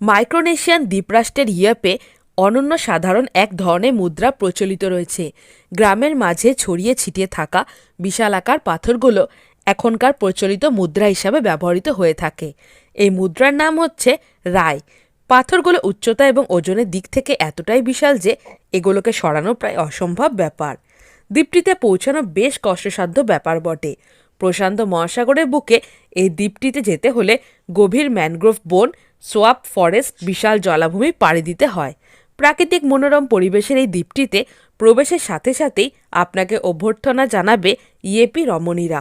মাইক্রোনেশিয়ান দ্বীপরাষ্ট্রের ইয়েপে অনন্য সাধারণ এক ধরনের মুদ্রা প্রচলিত রয়েছে। গ্রামের মাঝে ছড়িয়ে ছিটিয়ে থাকা বিশালাকার পাথরগুলো এখনকার প্রচলিত মুদ্রা হিসাবে ব্যবহৃত হয়ে থাকে। এই মুদ্রার নাম হচ্ছে রায়। পাথরগুলো উচ্চতা এবং ওজনের দিক থেকে এতটাই বিশাল যে এগুলোকে সরানো প্রায় অসম্ভব ব্যাপার। দ্বীপটিতে পৌঁছানো বেশ কষ্টসাধ্য ব্যাপার বটে। প্রশান্ত মহাসাগরের বুকে এই দ্বীপটিতে যেতে হলে গভীর ম্যানগ্রোভ বন সোয়াপ ফরেস্ট বিশাল জলাভূমি পাড়ি দিতে হয়। প্রাকৃতিক মনোরম পরিবেশের এই দ্বীপটিতে প্রবেশের সাথে সাথেই আপনাকে অভ্যর্থনা জানাবে ইয়েপি রমণীরা।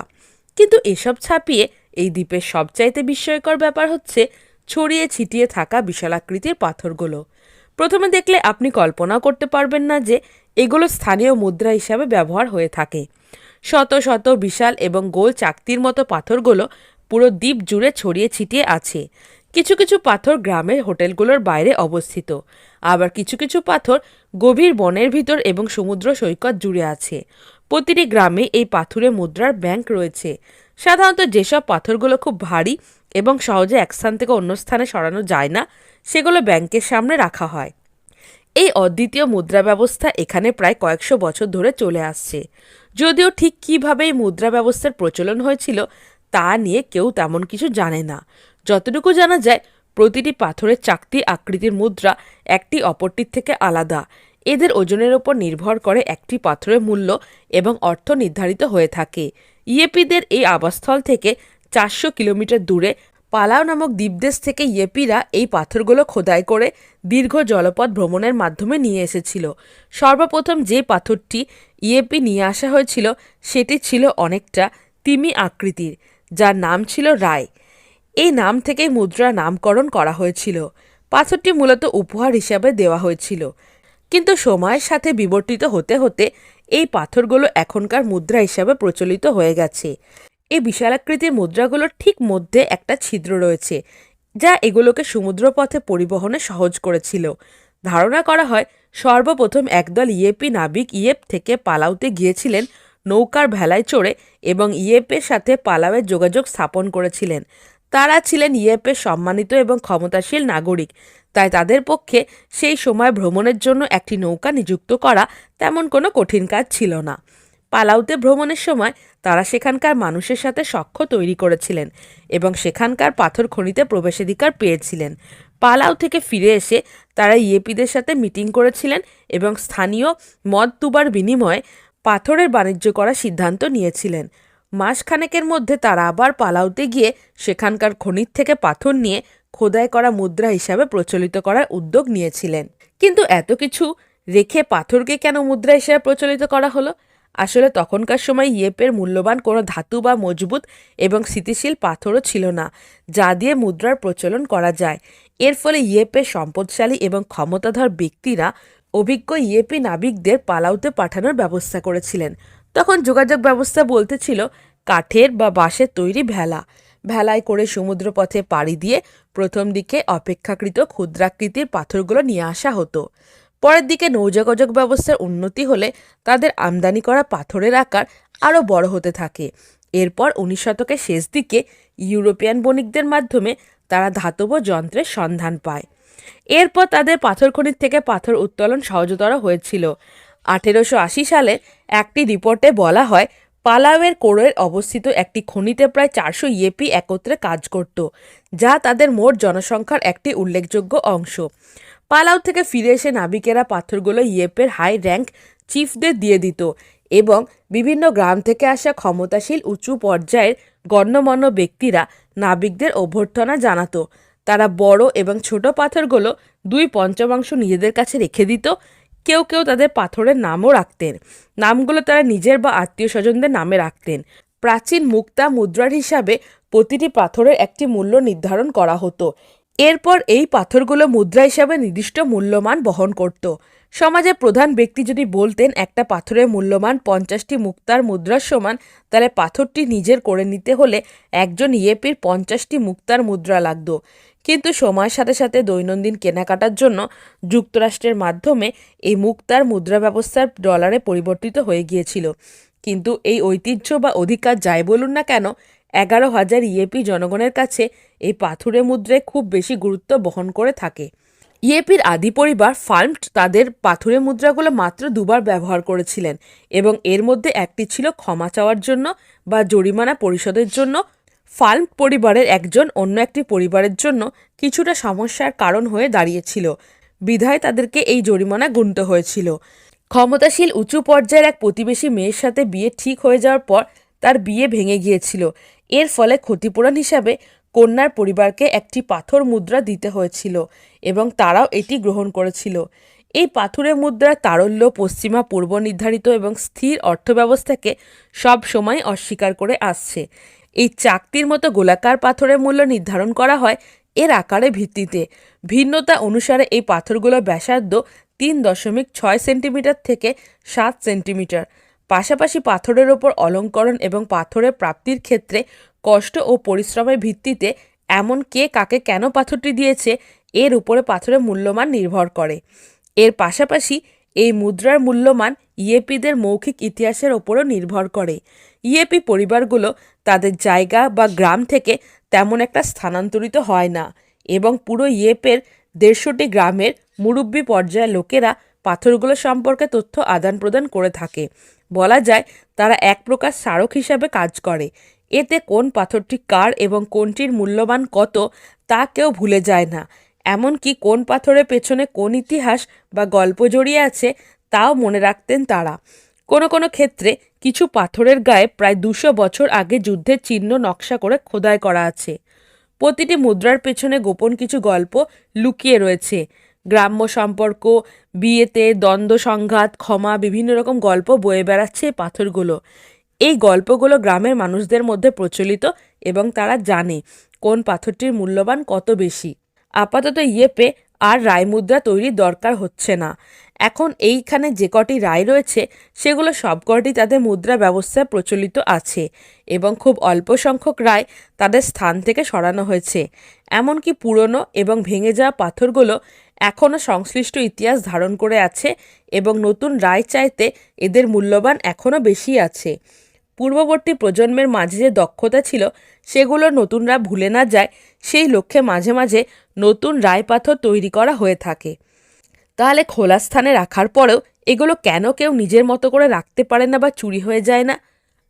কিন্তু এসব ছাপিয়ে এই দ্বীপের সবচাইতে বিস্ময়কর ব্যাপার হচ্ছে ছড়িয়ে ছিটিয়ে থাকা বিশালাকৃতির পাথরগুলো। প্রথমে দেখলে আপনি কল্পনা করতে পারবেন না যে এগুলো স্থানীয় মুদ্রা হিসাবে ব্যবহার হয়ে থাকে। শত শত বিশাল এবং গোল চাকতির মতো পাথরগুলো পুরো দ্বীপ জুড়ে ছড়িয়ে ছিটিয়ে আছে। কিছু কিছু পাথর গ্রামের হোটেলগুলোর বাইরে অবস্থিত। আবার কিছু কিছু পাথর গভীর বনের ভিতর এবং সমুদ্র সৈকত জুড়ে আছে। প্রতিটি গ্রামে এই পাথুরে মুদ্রার ব্যাংক রয়েছে। সাধারণত যেসব পাথরগুলো খুব ভারী এবং সহজে এক স্থান থেকে অন্য স্থানে সরানো যায় না, সেগুলো ব্যাংকের সামনে রাখা হয়। এই অদ্বিতীয় মুদ্রা ব্যবস্থা এখানে প্রায় কয়েকশো বছর ধরে চলে আসছে। যদিও ঠিক কীভাবে এই মুদ্রা ব্যবস্থার প্রচলন হয়েছিল তা নিয়ে কেউ তেমন কিছু জানে না। যতটুকু জানা যায়, প্রতিটি পাথরের চাকতি আকৃতির মুদ্রা একটি অপরটির থেকে আলাদা। এদের ওজনের ওপর নির্ভর করে একটি পাথরের মূল্য এবং অর্থ নির্ধারিত হয়ে থাকে। ইয়েপিদের এই আবাসস্থল থেকে চারশো কিলোমিটার দূরে পালাও নামক দ্বীপদেশ থেকে ইয়েপিরা এই পাথরগুলো খোদাই করে দীর্ঘ জলপথ ভ্রমণের মাধ্যমে নিয়ে এসেছিল। সর্বপ্রথম যে পাথরটি ইয়েপি নিয়ে আসা হয়েছিল, সেটি ছিল অনেকটা তিমি আকৃতির, যার নাম ছিল রায়। এই নাম থেকেই মুদ্রা নামকরণ করা হয়েছিল। পাথরটি মূলত উপহার হিসাবে দেওয়া হয়েছিল। কিন্তু সময়ের সাথে বিবর্তিত হতে হতে এই পাথরগুলো এখনকার মুদ্রা হিসাবে প্রচলিত হয়ে গেছে। এই বিশালাকৃতির মুদ্রাগুলোর ঠিক মধ্যে একটা ছিদ্র রয়েছে, যা এগুলোকে সমুদ্রপথে পরিবহনে সহজ করেছিল। ধারণা করা হয়, সর্বপ্রথম একদল ইয়েপি নাবিক ইয়েপ থেকে পালাউতে গিয়েছিলেন নৌকার ভেলায় চড়ে এবং ইয়েপের সাথে পালাওয়ের যোগাযোগ স্থাপন করেছিলেন। তারা ছিলেন ইয়েপের সম্মানিত এবং ক্ষমতাশীল নাগরিক। তাই তাদের পক্ষে সেই সময় ভ্রমণের জন্য একটি নৌকা নিযুক্ত করা তেমন কোনো কঠিন কাজ ছিল না। পালাউতে ভ্রমণের সময় তারা সেখানকার মানুষের সাথে সখ্য তৈরি করেছিলেন এবং সেখানকার পাথর খনিতে প্রবেশাধিকার পেয়েছিলেন। পালাউ থেকে ফিরে এসে তারা ইয়েপিদের সাথে মিটিং করেছিলেন এবং স্থানীয় মদ তুবার বিনিময়ে পাথরের বাণিজ্য করার সিদ্ধান্ত নিয়েছিলেন। মাসখানেকের মধ্যে তারা আবার পালাউতে গিয়ে সেখানকার খনির থেকে পাথর নিয়ে খোদাই করা মুদ্রা হিসাবে প্রচলিত করার উদ্যোগ নিয়েছিলেন। কিন্তু এত কিছু রেখে পাথরকে কেন মুদ্রা হিসাবে প্রচলিত করা হলো? আসলে তখনকার সময় ইয়েপের মূল্যবান কোনো ধাতু বা মজবুত এবং স্থিতিশীল পাথরও ছিল না, যা দিয়ে মুদ্রার প্রচলন করা যায়। এর ফলে ইয়েপের সম্পদশালী এবং ক্ষমতাধর ব্যক্তিরা অভিজ্ঞ ইয়েপি নাবিকদের পালাউতে পাঠানোর ব্যবস্থা করেছিলেন। তখন যোগাযোগ ব্যবস্থা বলতে ছিল কাঠের বা বাঁশের তৈরি ভেলা। ভেলায় করে সমুদ্রপথে পাড়ি দিয়ে প্রথম দিকে অপেক্ষাকৃত ক্ষুদ্রাকৃতির পাথরগুলো নিয়ে আসা হতো। পরের দিকে নৌযোগাযোগ ব্যবস্থার উন্নতি হলে তাদের আমদানি করা পাথরের আকার আরও বড় হতে থাকে। এরপর উনিশ শতকের শেষ দিকে ইউরোপিয়ান বণিকদের মাধ্যমে তারা ধাতব যন্ত্রের সন্ধান পায়। এরপর তাদের পাথর খনির থেকে পাথর উত্তোলন সহজতর হয়েছিল। আঠেরোশো আশি সালে একটি রিপোর্টে বলা হয়, পালাওয়ের কোড়ের অবস্থিত একটি খনিতে প্রায় চারশো ইয়েপি একত্রে কাজ করত, যা তাদের মোট জনসংখ্যার একটি উল্লেখযোগ্য অংশ। পালাউ থেকে ফিরে এসে নাবিকেরা পাথরগুলো ইয়েপের হাই র্যাঙ্ক চিফদের দিয়ে দিত এবং বিভিন্ন গ্রাম থেকে আসা ক্ষমতাশীল উঁচু পর্যায়ের গণ্যমান্য ব্যক্তিরা নাবিকদের অভ্যর্থনা জানাতো। তারা বড় এবং ছোট পাথরগুলো দুই পঞ্চমাংশ নিজেদের কাছে রেখে দিত কেউ কেউ তাদের পাথরের নামও রাখতেন। নামগুলো তারা নিজের বা আত্মীয় স্বজনদের নামে রাখতেন। প্রাচীন মুক্তা মুদ্রার হিসাবে প্রতিটি পাথরের একটি মূল্য নির্ধারণ করা হতো। এরপর এই পাথরগুলো মুদ্রা হিসাবে নির্দিষ্ট মূল্যমান বহন করত। সমাজের প্রধান ব্যক্তি যদি বলতেন, একটা পাথরের মূল্যমান পঞ্চাশটি মুক্তার মুদ্রার সমান, তাহলে পাথরটি নিজের করে নিতে হলে একজন ইয়েপির পঞ্চাশটি মুক্তার মুদ্রা লাগত। কিন্তু সময়ের সাথে সাথে দৈনন্দিন কেনাকাটার জন্য যুক্তরাষ্ট্রের মাধ্যমে এই মুক্তার মুদ্রা ব্যবস্থার ডলারে পরিবর্তিত হয়ে গিয়েছিল। কিন্তু এই ঐতিহ্য বা অধিকার যাই বলুন না কেন, এগারো হাজার ইএপি জনগণের কাছে এই পাথুরে মুদ্রায় খুব বেশি গুরুত্ব বহন করে থাকে। ইএপির আদি পরিবার ফার্মড তাদের পাথুরে মুদ্রাগুলো মাত্র দুবার ব্যবহার করেছিলেন এবং এর মধ্যে একটি ছিল ক্ষমা চাওয়ার জন্য বা জরিমানা পরিশোধের জন্য ফার্ম পরিবারের একজন অন্য একটি পরিবারের জন্য কিছুটা সমস্যার কারণ হয়ে দাঁড়িয়েছিল। বিধায় তাদেরকে এই জরিমানা গুনতে হয়েছিল। ক্ষমতাশীল উঁচু পর্যায়ের এক প্রতিবেশী মেয়ের সাথে বিয়ে ঠিক হয়ে যাওয়ার পর তার বিয়ে ভেঙে গিয়েছিল। এর ফলে ক্ষতিপূরণ হিসাবে কন্যার পরিবারকে একটি পাথর মুদ্রা দিতে হয়েছিল এবং তারাও এটি গ্রহণ করেছিল। এই পাথরের মুদ্রার তারল্য পশ্চিমা, পূর্ব নির্ধারিত এবং স্থির অর্থব্যবস্থাকে সব সময় অস্বীকার করে আসছে। এই চাকতির মতো গোলাকার পাথরের মূল্য নির্ধারণ করা হয় এর আকারে ভিত্তিতে। ভিন্নতা অনুসারে এই পাথরগুলোর ব্যাসার্ধ তিন দশমিক ছয় সেন্টিমিটার থেকে সাত সেন্টিমিটার। পাশাপাশি পাথরের ওপর অলঙ্করণ এবং পাথরের প্রাপ্তির ক্ষেত্রে কষ্ট ও পরিশ্রমের ভিত্তিতে এমন কে কাকে কেন পাথরটি দিয়েছে, এর উপরে পাথরের মূল্যমান নির্ভর করে। এর পাশাপাশি এই মুদ্রার মূল্যমান ইএপিদের মৌখিক ইতিহাসের ওপরও নির্ভর করে। ইএপি পরিবারগুলো তাদের জায়গা বা গ্রাম থেকে তেমন একটা স্থানান্তরিত হয় না এবং পুরো ইয়েপের দেড়শোটি গ্রামের মুরব্বী পর্যায়ের লোকেরা পাথরগুলো সম্পর্কে তথ্য আদান প্রদান করে থাকে। বলা যায়, তারা এক প্রকার স্মারক হিসাবে কাজ করে। এতে কোন পাথরটি কার এবং কোনটির মূল্যবান কত তা কেউ ভুলে যায় না। এমনকি কোন পাথরের পেছনে কোন ইতিহাস বা গল্প জড়িয়ে আছে তাও মনে রাখতেন তারা। কোনো কোনো ক্ষেত্রে কিছু পাথরের গায়ে প্রায় দুশো বছর আগে যুদ্ধের চিহ্ন নকশা করে খোদাই করা আছে। প্রতিটি মুদ্রার পেছনে গোপন কিছু গল্প লুকিয়ে রয়েছে। গ্রাম্য সম্পর্ক, বিয়েতে দ্বন্দ্ব সংঘাত, ক্ষমা, বিভিন্ন রকম গল্প বয়ে বেড়াচ্ছে এই পাথরগুলো। এই গল্পগুলো গ্রামের মানুষদের মধ্যে প্রচলিত এবং তারা জানে কোন পাথরটির মূল্যবান কত বেশি। আপাতত ইয়েপে আর রায় মুদ্রা তৈরির দরকার হচ্ছে না। এখন এইখানে যে কটি রায় রয়েছে, সেগুলো সবকটি তাদের মুদ্রা ব্যবস্থায় প্রচলিত আছে এবং খুব অল্প সংখ্যক রায় তাদের স্থান থেকে সরানো হয়েছে। এমনকি পুরনো এবং ভেঙে যাওয়া পাথরগুলো এখনও সংশ্লিষ্ট ইতিহাস ধারণ করে আছে এবং নতুন রায় চাইতে এদের মূল্যবান এখনও বেশি আছে। পূর্ববর্তী প্রজন্মের মাঝে যে দক্ষতা ছিল, সেগুলো নতুনরা ভুলে না যায়, সেই লক্ষ্যে মাঝে মাঝে নতুন রায় পাথর তৈরি করা হয়ে থাকে। তাহলে খোলা স্থানে রাখার পরেও এগুলো কেন কেউ নিজের মতো করে রাখতে পারে না বা চুরি হয়ে যায় না?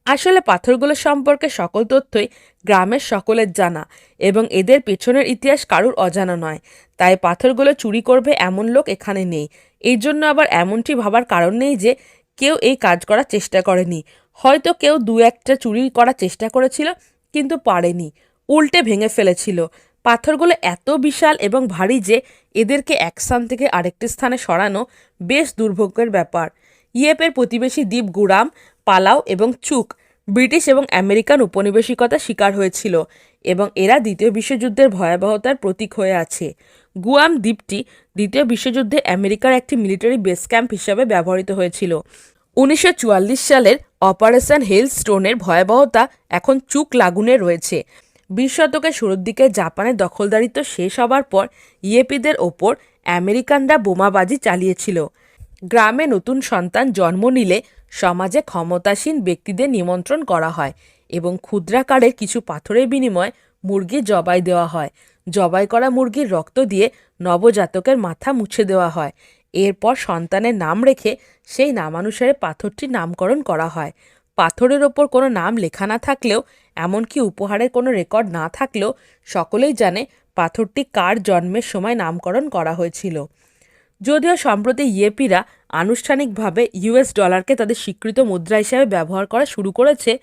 আসলে পাথরগুলো সম্পর্কে সকল তথ্যই গ্রামের সকলের জানা এবং এদের পেছনের ইতিহাস কারুর অজানা নয়। তাই পাথরগুলো চুরি করবে এমন লোক এখানে নেই। এই জন্য আবার এমনটি ভাবার কারণ নেই যে কেউ এই কাজ করার চেষ্টা করেনি। হয়তো কেউ দু একটা চুরি করার চেষ্টা করেছিল, কিন্তু পারেনি। উল্টে ভেঙে ফেলেছিল। পাথরগুলো এত বিশাল এবং ভারী যে এদেরকে এক স্থান থেকে আরেকটি স্থানে সরানো বেশ দুর্ভোগ্যের ব্যাপার। ইয়েপের প্রতিবেশী দ্বীপ গুরাম, পালাও এবং চুক ব্রিটিশ এবং আমেরিকান উপনিবেশিকতা শিকার হয়েছিল এবং এরা দ্বিতীয় বিশ্বযুদ্ধের ভয়াবহতার প্রতীক হয়ে আছে। গুয়াম দ্বীপটি দ্বিতীয় বিশ্বযুদ্ধে আমেরিকার একটি মিলিটারি বেস ক্যাম্প হিসাবে ব্যবহৃত হয়েছিল। উনিশশো চুয়াল্লিশ সালের অপারেশন হেল স্টোনের ভয়াবহতা এখন চুক লাগুনে রয়েছে। বিশ শতকের শুরুর দিকে জাপানের দখলদারিত্ব শেষ হবার পর ইয়েপিদের ওপর আমেরিকানরা বোমাবাজি চালিয়েছিল। গ্রামে নতুন সন্তান জন্ম নিলে সমাজে ক্ষমতাসীন ব্যক্তিদের নিমন্ত্রণ করা হয় এবং ক্ষুদ্রাকারের কিছু পাথরের বিনিময়ে মুরগি জবাই দেওয়া হয়। জবাই করা মুরগির রক্ত দিয়ে নবজাতকের মাথা মুছে দেওয়া হয়। এরপর সন্তানের নাম রেখে সেই নামানুসারে পাথরটির নামকরণ করা হয়। পাথরের ওপর কোনো নাম লেখা না থাকলেও, এমনকি উপহারের কোনো রেকর্ড না থাকলেও, সকলেই জানে পাথরটি কার জন্মের সময় নামকরণ করা হয়েছিল। যদিও সম্প্রতি ইয়েপিরা আনুষ্ঠানিকভাবে ইউএস ডলারকে তাদের স্বীকৃত মুদ্রা হিসাবে ব্যবহার করা শুরু করেছে,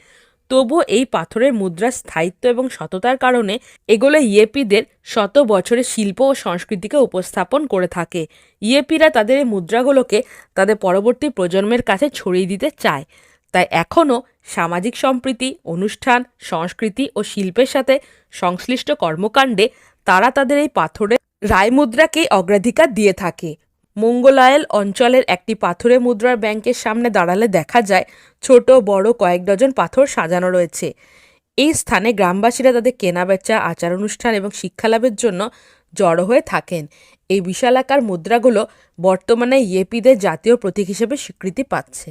তবুও এই পাথরের মুদ্রার স্থায়িত্ব এবং সততার কারণে এগুলো ইয়েপিদের শত বছরের শিল্প ও সংস্কৃতিকে উপস্থাপন করে থাকে। ইয়েপিরা তাদের এই মুদ্রাগুলোকে তাদের পরবর্তী প্রজন্মের কাছে ছড়িয়ে দিতে চায়। তাই এখনও সামাজিক সম্প্রীতি, অনুষ্ঠান, সংস্কৃতি ও শিল্পের সাথে সংশ্লিষ্ট কর্মকাণ্ডে তারা তাদের এই পাথরের রায় মুদ্রাকেই অগ্রাধিকার দিয়ে থাকে। মঙ্গলায়ল অঞ্চলের একটি পাথরে মুদ্রার ব্যাংকের সামনে দাঁড়ালে দেখা যায়, ছোট, বড় কয়েক ডজন পাথর সাজানো রয়েছে। এই স্থানে গ্রামবাসীরা তাদের কেনাবেচা আচার অনুষ্ঠান এবং শিক্ষালাভের জন্য জড়ো হয়ে থাকেন। এই বিশালাকার মুদ্রাগুলো বর্তমানে ইয়েপিদের জাতীয় প্রতীক হিসেবে স্বীকৃতি পাচ্ছে।